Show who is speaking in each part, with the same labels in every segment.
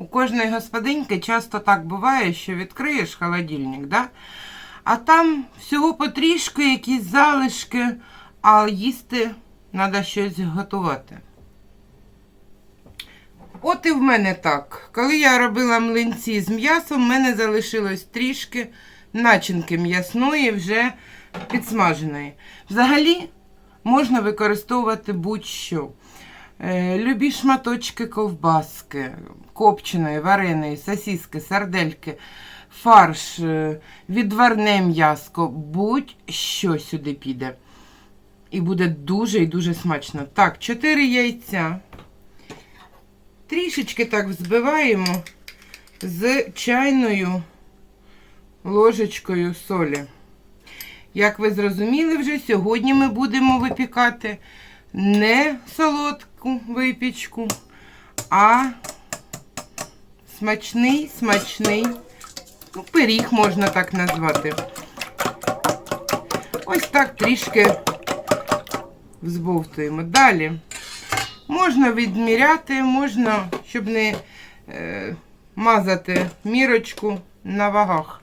Speaker 1: У кожної господиньки часто так буває, що відкриєш холодильник, да? а там всього потрішки якісь залишки, а їсти треба щось готувати. От і в мене так. Коли я робила млинці з м'ясом, в мене залишилось трішки начинки м'ясної, вже підсмаженої. Взагалі можна використовувати будь-що. Е, Любі шматочки ковбаски, копченої, вареної, сосиски, сардельки, фарш, е, відварне м'яско, будь-що сюди піде. І буде дуже і дуже смачно. Так, 4 яйця. Трішечки так взбиваємо з чайною ложечкою солі. Як ви зрозуміли вже, сьогодні ми будемо випікати не солодку випічку, а смачний, смачний, ну, пиріг можна так назвати. Ось так трішки взбовтуємо. Далі можна відміряти, можна, щоб не е, мазати мірочку на вагах.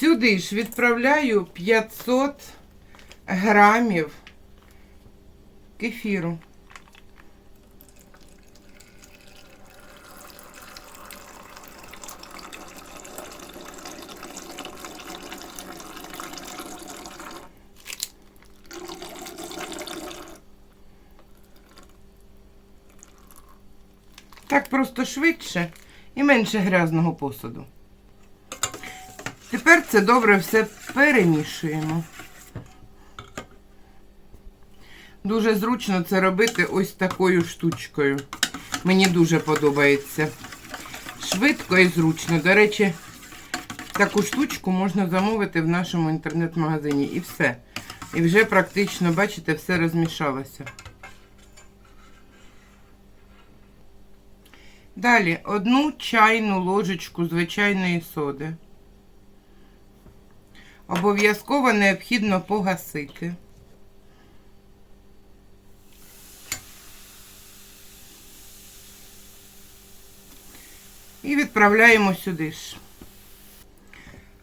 Speaker 1: Сюди ж відправляю 500 грамів кефіру. Так просто швидше і менше грязного посуду. Тепер це добре все перемішуємо. Дуже зручно це робити ось такою штучкою. Мені дуже подобається. Швидко і зручно. До речі, таку штучку можна замовити в нашому інтернет-магазині. І все. І вже практично, бачите, все розмішалося. Далі одну чайну ложечку звичайної соди. Обов'язково необхідно погасити. І відправляємо сюди ж.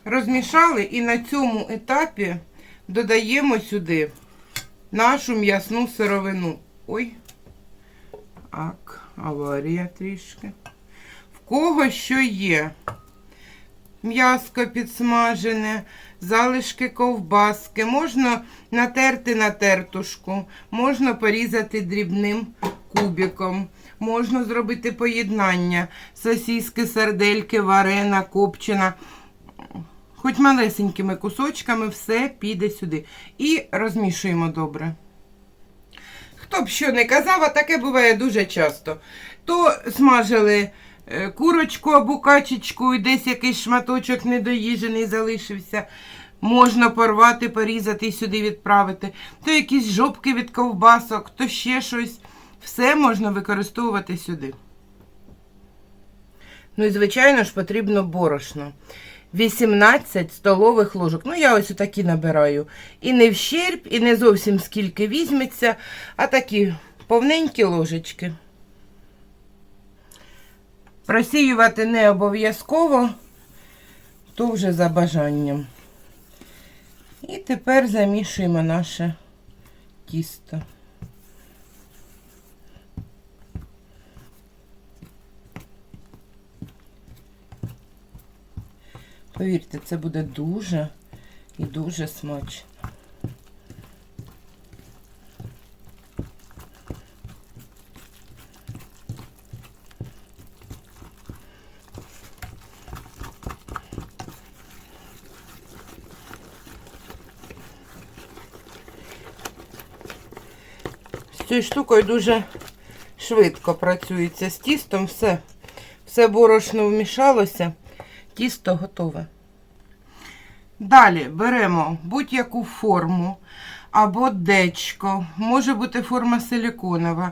Speaker 1: Розмішали і на цьому етапі додаємо сюди нашу м'ясну сировину. Ой, так, аварія трішки. В кого що є? М'яско підсмажене, залишки ковбаски, можна натерти на тертушку, можна порізати дрібним кубиком, можна зробити поєднання сосиски, сардельки, варена, копчена. Хоч малесенькими кусочками все піде сюди. І розмішуємо добре. Хто б що не казав, а таке буває дуже часто. То смажили е, курочку або качечку, і десь якийсь шматочок недоїжений залишився. Можна порвати, порізати і сюди відправити. То якісь жопки від ковбасок, то ще щось. Все можна використовувати сюди. Ну і, звичайно ж, потрібно борошно. 18 столових ложок. Ну, я ось такі набираю. І не вщерб, і не зовсім скільки візьметься, а такі повненькі ложечки. Просіювати не обов'язково, то вже за бажанням. І тепер замішуємо наше тісто. Повірте, це буде дуже і дуже смачно. З цією штукою дуже швидко працюється з тістом, все, все борошно вмішалося, тісто готове. Далі беремо будь-яку форму або дечко. Може бути форма силіконова,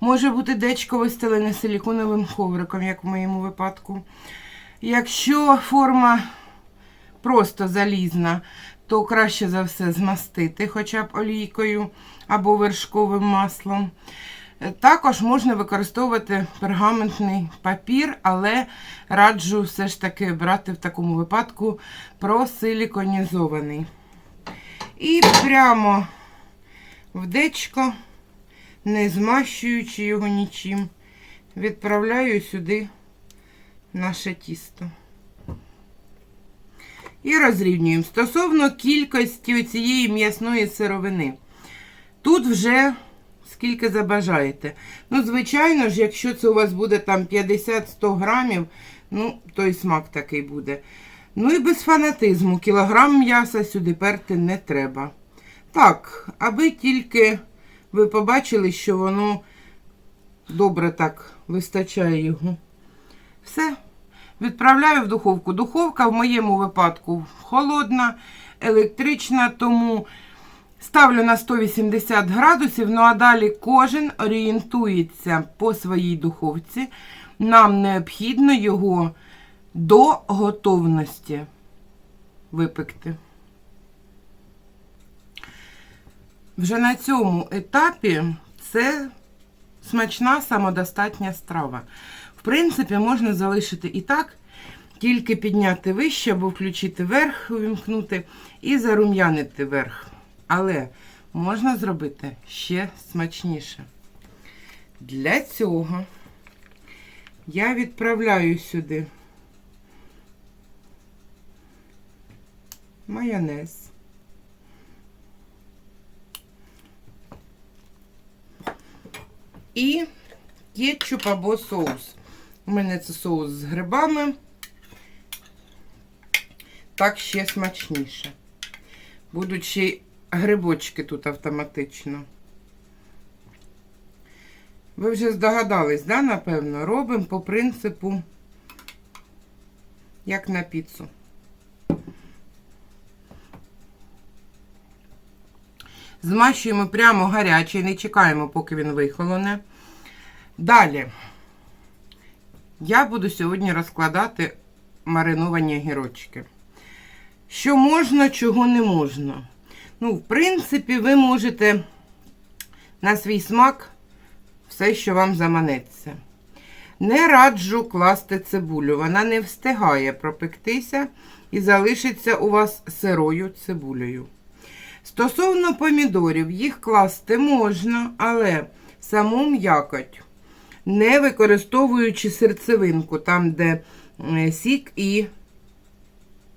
Speaker 1: може бути дечко вистелене силіконовим ковриком, як в моєму випадку. Якщо форма просто залізна, то краще за все змастити хоча б олійкою або вершковим маслом. Також можна використовувати пергаментний папір, але раджу все ж таки брати в такому випадку просиліконізований. І прямо в дечко, не змащуючи його нічим, відправляю сюди наше тісто. І розрівнюємо. Стосовно кількості цієї м'ясної сировини. Тут вже скільки забажаєте. Ну, звичайно ж, якщо це у вас буде там 50-100 грамів, ну, то смак такий буде. Ну і без фанатизму, кілограм м'яса сюди перти не треба. Так, аби тільки ви побачили, що воно добре так вистачає його. Все. Відправляю в духовку. Духовка в моєму випадку холодна, електрична, тому ставлю на 180 градусів. Ну а далі кожен орієнтується по своїй духовці. Нам необхідно його до готовності випекти. Вже на цьому етапі це смачна самодостатня страва. В принципі, можна залишити і так, тільки підняти вище або включити верх, увімкнути і зарум'янити верх. Але можна зробити ще смачніше. Для цього я відправляю сюди майонез. І кетчуп або соус. У мене це соус з грибами. Так ще смачніше. Будуть ще грибочки тут автоматично. Ви вже здогадались, да, напевно? Робимо по принципу, як на піцу. Змащуємо прямо гарячий, не чекаємо, поки він вихолоне. Далі я буду сьогодні розкладати мариновані огірочки. Що можна, чого не можна. Ну, в принципі, ви можете на свій смак все, що вам заманеться. Не раджу класти цибулю, вона не встигає пропектися і залишиться у вас сирою цибулею. Стосовно помідорів, їх класти можна, але саму м'якоть, не використовуючи серцевинку, там, де е, сік і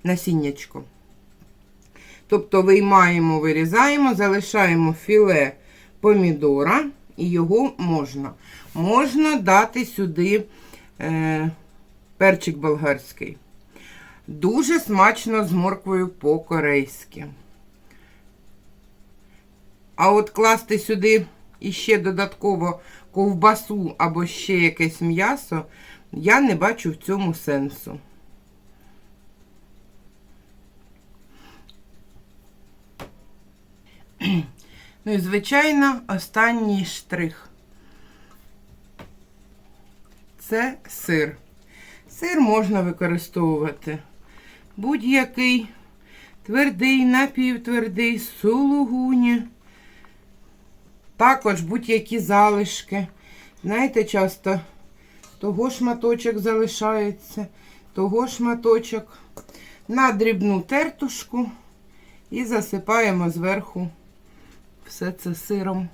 Speaker 1: насіннячко. Тобто виймаємо, вирізаємо, залишаємо філе помідора, і його можна. Можна дати сюди е, перчик болгарський. Дуже смачно з морквою по-корейськи. А от класти сюди іще додатково ковбасу або ще якесь м'ясо, я не бачу в цьому сенсу. Ну і, звичайно, останній штрих. Це сир. Сир можна використовувати будь-який твердий, напівтвердий, сулугуні. Також будь-які залишки. Знаєте, часто того шматочок залишається, того шматочок. На дрібну тертушку і засипаємо зверху все це сиром.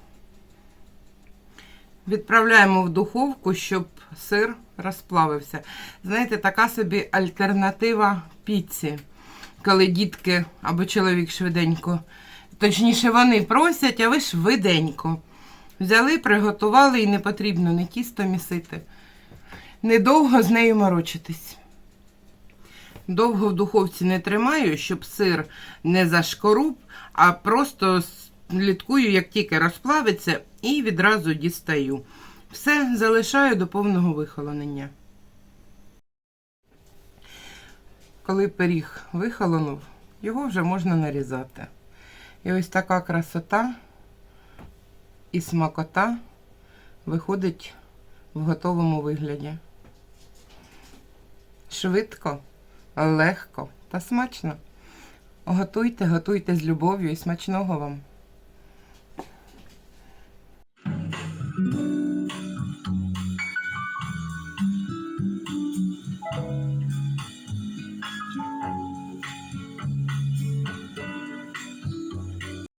Speaker 1: Відправляємо в духовку, щоб сир розплавився. Знаєте, така собі альтернатива піці, коли дітки або чоловік швиденько, точніше, вони просять, а ви швиденько. Взяли, приготували і не потрібно не тісто місити. Недовго з нею морочитись. Довго в духовці не тримаю, щоб сир не зашкоруб, а просто слідкую, як тільки розплавиться, і відразу дістаю. Все залишаю до повного вихолонення. Коли пиріг вихолонув, його вже можна нарізати. І ось така красота і смакота виходить в готовому вигляді. Швидко, легко та смачно. Готуйте, готуйте з любов'ю і смачного вам!